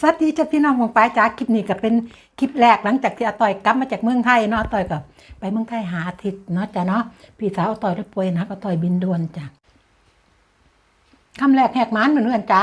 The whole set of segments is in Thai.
สวัสดีจ้าพี่น้องของป้ายจ้าคลิปนี้ก็เป็นคลิปแรกหลังจากที่อาต่อยกลับมาจากเมืองไทยเนาะอาต่อยก็ไปเมืองไทยหาอาทิตย์เนาะจ้ะเนาะพี่สาวอาต่อยได้ป่วยนะอาต่อยบินด่วนจ้ะคำแรกแหกมันเหมือนกันจ้า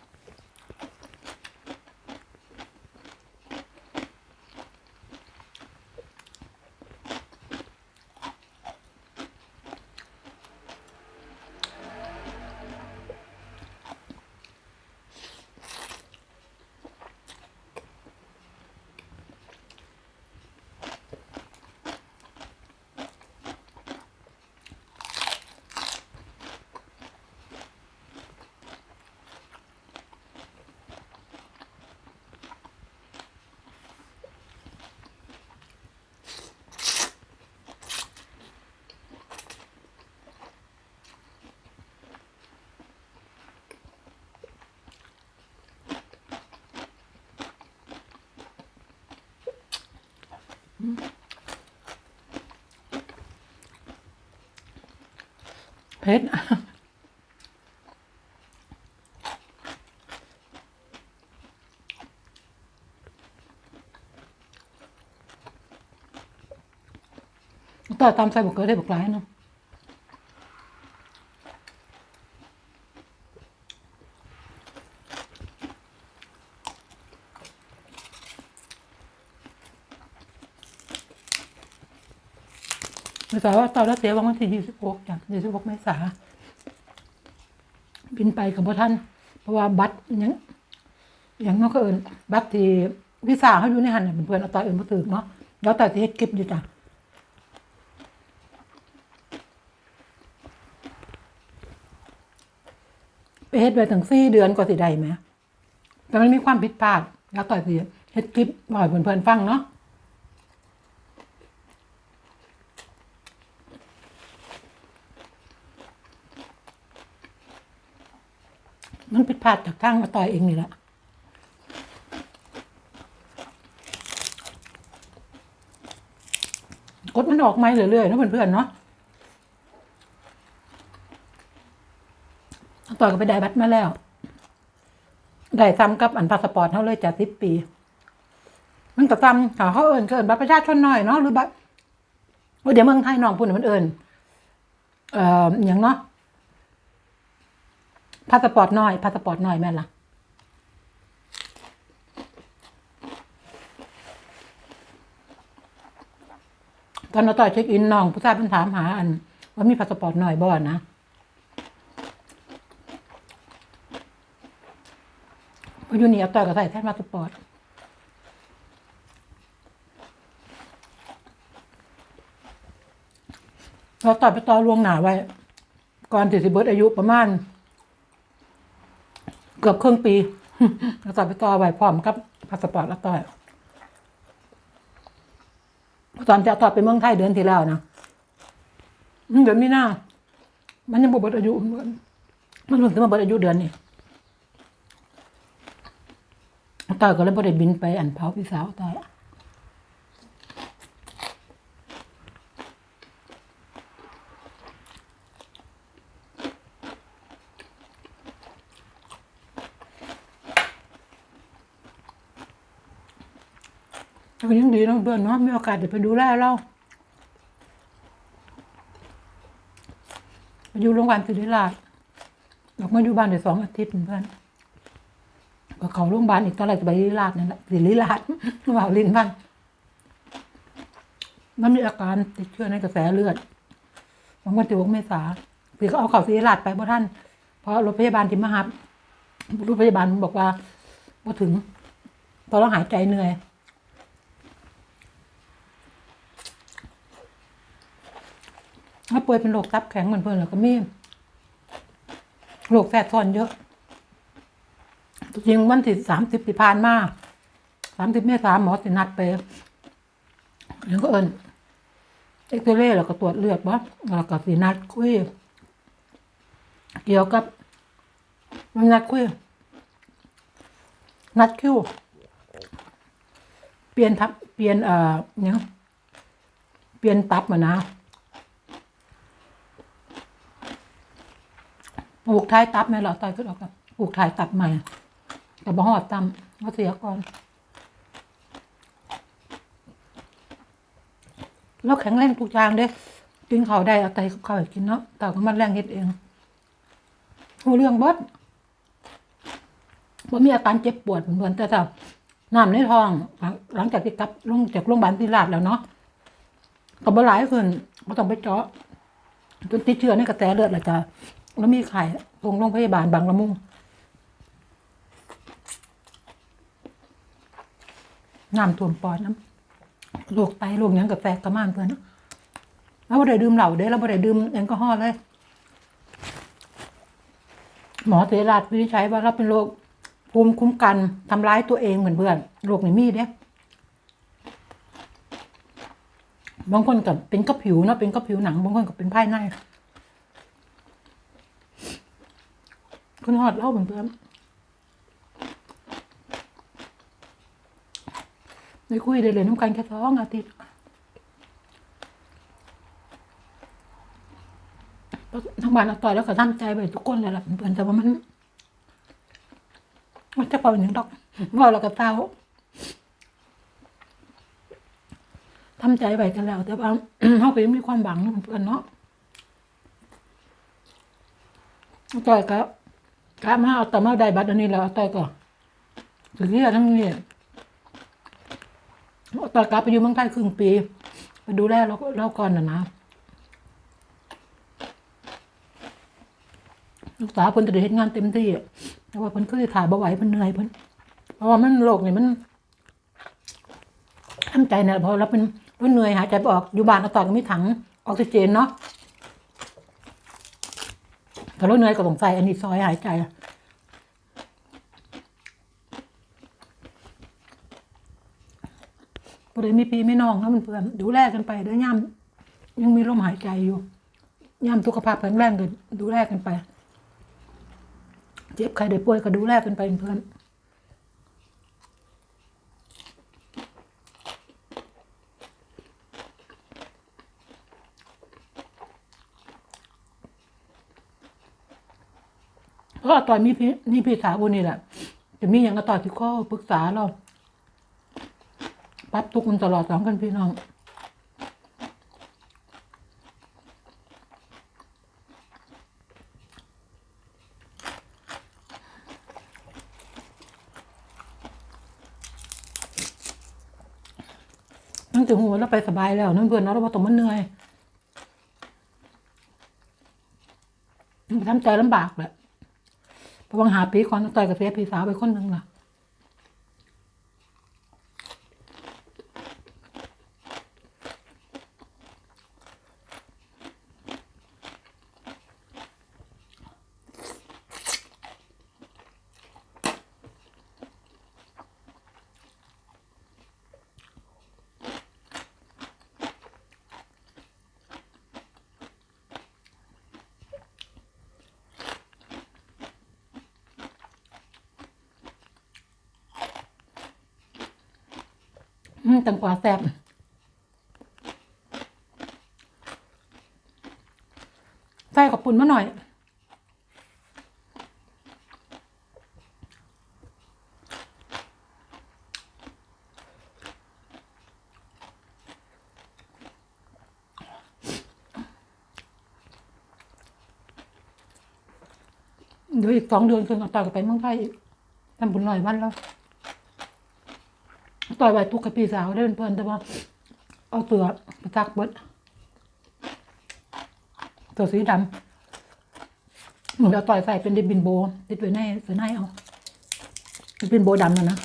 เผ็ดต่อตามใส่บุกเกลือได้บุกหลายเนาะ ไม่ทราว่าตอนแล้วเสียวันที่ยี่สิบหกจ้ะยี่สิบหกเมษาบินไปกับพ่ท่าน เพราะว่าบัตรยังย่างน้องก็เอิญบัตรที่วิสาเขาอยู่ในหันน่ะเป็นเพื่อนเอาต่อเอิญมาถือเนาะแล้วแต่ที่เฮ็ดคลิปอยู่จ้ะไปเฮ็ดไปถึงสี่เดือนกว่าสิได้ไหมแต่มันมีความผิดพลาด แล้วต่อยสิเฮ็ดคลิปบ่อยเพื่อนๆฟังเนาะ มันผิดพลาดจากทางมาต่อยเองนี่แหละกดมันออกไหมเรื่อยๆนะเพื่อนๆเนาะต่อยก็ไปได้บัตรมาแล้ว ได้ซ้ำกับอันพาสปอร์ตเขาเลยจากสิบปี มันก็ซ้ำเขาเขาเอิญเกินบัตรประชาชนหน่อยเนาะหรือบัตรเดี๋ยวเมืองไทยน้องพูดน่ะมันเอิญเอ่ออย่างเนาะ พาสปอร์ตน้อยพาสปอร์ตน้อยแม่ล่ะตอนเราต่อยเช็คอินน้องผู้ชายเพิ่นถามหาอัน ว่ามีพาสปอร์ตหน้อยบ่นะพราะอยู่นี่เอาต่อยก็ใส่แท่นมาสปอร์ตเราต่อยไปต่อลวงหนาไว้ ก่อนสี่สิบเบิร์ดอายุประมาณ เกือบครึ่งปีอาต่อยไปต่อไว้พร้อมกับพาสปอร์ตแล้วต่อยตอนจะต่อไปเมืองไทยเดือนที่แล้วนะเดือนมีนามันยังบวชอายุ มันเพิ่งจะมาบวชอายุเดือนนี่ต่อก็เลยบวชบินไปอันเผาพี่สาวต่อย ก็ยังดีเนาะเพื่อนเนาะมีโอกาสได้ไปดูแลเราไปอยู่โรงพยาบาลศิริราชออกมาอยู่บ้านได้สองอาทิตย์เพื่อนก็เขาโรงพยาบาลอีกตอนแรกจะไปศิริราชนั่นแหละศิริราชว่าลิ้นพันมันมีอาการติดเชื้อในกระแสเลือดบางวันที่วกเมษาพี่ก็เอาเข่าศิริราชไปเพราะท่าน เพราะรถพยาบาลที่มาหับรถพยาบาลบอกว่าพอถึงตอนเราหายใจเหนื่อย ถ้าป่วยเป็นโรคตับแข็งเหมือนเพื่อนแล้วก็มีโรคแทรกซ้อนเยอะจริงวันที่สามสิบที่ผ่านมาสามสิบเมษาหมอสินัดไปแล้วก็เอิญเอ็กซเรย์แล้วก็ตรวจเลือดบ่แล้วก็สินัดคุยเกี่ยวกับมันนัดคุยนัดคิวเปลี่ยนทับเปลี่ยนเอ่อเนี่ยเปลี่ยนตับมานะ ปลูกท้ายตับไหมเหรอตายก็ออกกันปลูกท้ายตับใหม่แต่บ่หอดตำก็เสียก่อน แล้วแข็งแรงทุกอย่างเด้กินข้าวได้เอาไตกับข้าวให้กินเนาะแต่ก็มันแรงเฮ็ดเองหูเรื่องบดบ่มีอาการเจ็บปวดเหมือนแต่ถ้าน้ำในท้อง หลังจากที่กลับลงจากโรงพยาบาลพิราชแล้วเนาะก็บ่หลายขึ้นบ่ต้องไปเจาะจนติดเชื้อในกระแสเลือดแล้วจ้ะ แล้วมีไข้ตรงโรงพยาบาลบางละมุงน้ำท่วมปอดน้ำโรคไตโรคหยังกับแตกกระม่านเพื่อนนาะเราบ่ได้ดื่มเหล้าเด้เราบ่ได้ดื่มแอลกอฮอล์เลย หมอเสราชวินิจฉัยว่าเราเป็นโรคภูมิคุ้มกันทำร้ายตัวเองเหมือนเพื่อนโรคนี้มีเด้บางคนกับเป็นก็ผิวเนาะเป็นก็ผิวหนัง บางคนกับเป็นภายใน คุณหอดเล่าเหมือนเพื่อนได้คุยได้เลยน้ำกันแค่สองอาทิตย์ทั้งบ้านเอาต่อยแล้วก็ทำใจไปทุกคนเลยล่ะเพื่อนแต่ว่ามัน มันจะเป่าอย่างดอกว่าเราก็เต้าทำใจไปกันแล้ว แต่ว่าเขาก็ยังมีความหวังเพื่อนเนาะต่อยก็ กะมาเอาแต่มาได้บัตรอันนี้แล้วเอาต่ก็ถึงที่ทั้งนี้ตอนกลับไปอยู่เมืองไทยครึ่งปี ไปดูแลเราเราก่อนนะนะลูกสาวเพิ่นจะได้เฮ็ดงานเต็มที่แต่ว่าเพิ่นเคยถ่ายบ่ไหวเพิ่นเหนื่อยเพิ่นเพราะว่ามันโรคนี่มันทำใจเนี่ยพอเราเป็นเพิ่นเหนื่อยหายใจออกอยู่บ้านเอาตอก็มีถังออกซิเจนเนาะ ถ้าเราเหนื่อยก็ต้องใส่อันนี้ซอยหายใจอะพอได้มีปีไม่นองแล้วมันเพื่อนดูแลกันไปเด้อย่ำยังมีลมหายใจอยู่ย่ำสุขภาพแข็งแรงกันดูแลกันไป เจ็บใครได้ป่วยก็ดูแลกันไปเพื่อน เราต่อยมีพี่นี่พี่สาวบุนี่แหละจะมีอย่างอาต่อยที่ข้อปรึกษาเราปรับทุกข์มันตลอดสองกันพี่น้องนั่งถึงหัวแล้วไปสบายแล้วนั่นเพื่อนเนาะเราบ่ต้องมันเหนื่อยมันทำใจลำบากแหละ พราะวังหาปีก่อนต่อยกับเสียพี่สาวไปคนหนึ่งล่ะ อืมตังกว่าแซ่บใส่ขอบปุ่นมาหน่อย เดี๋ยวอีกสองเดือนคืนเอาต่อกับไปเมืองไทยอีกทำบุญลอยวันแล้ว ต่อยไว้ทุกกับพี่สาวได้เป็นเพื่อนแต่ว่า เอาเสือไปซักเบิดเสือสีดำเหมือนเอาต่อยใส่เป็นดิบินโบ ติดไว้ในเสือในเอาดิบินโบดำนะนะ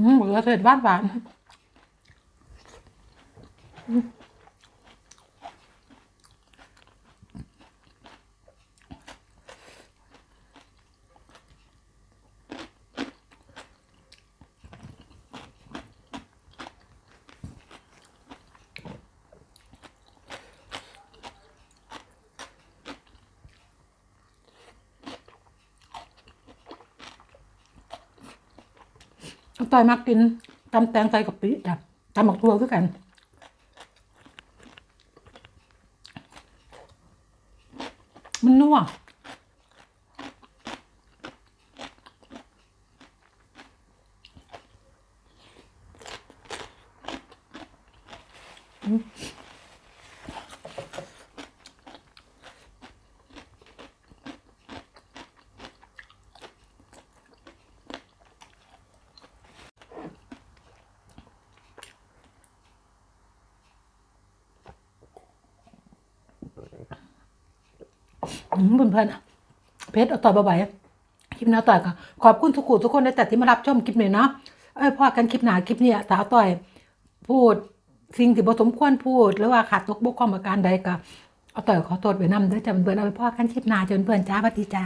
เหมเบื่อเสร็จบ้านหวาน ต่อยมากกินตำแตงใส่กับปีจ้ะตำหมักตัวคือกันมันนัวอืม เพื่อนๆอะเพชรเอาต่อยบ่อยๆคลิปหน้าต่อยก็ขอบคุณทุกคนทุกคนในแต่ที่มารับชมคลิปนี้เนาะเอ้ยพอกันคลิปหนาคลิปนี้สาวต่อยพูดสิ่งที่ผสมควรพูด หรือว่าขาดตกบกพร่องประการใดก็เอาต่อยขอโทษไปนำเด้อจ้าเพื่อนเอาไปพอกันคลิปหนาจนเพื่อนจ้าสวัสดีจ้า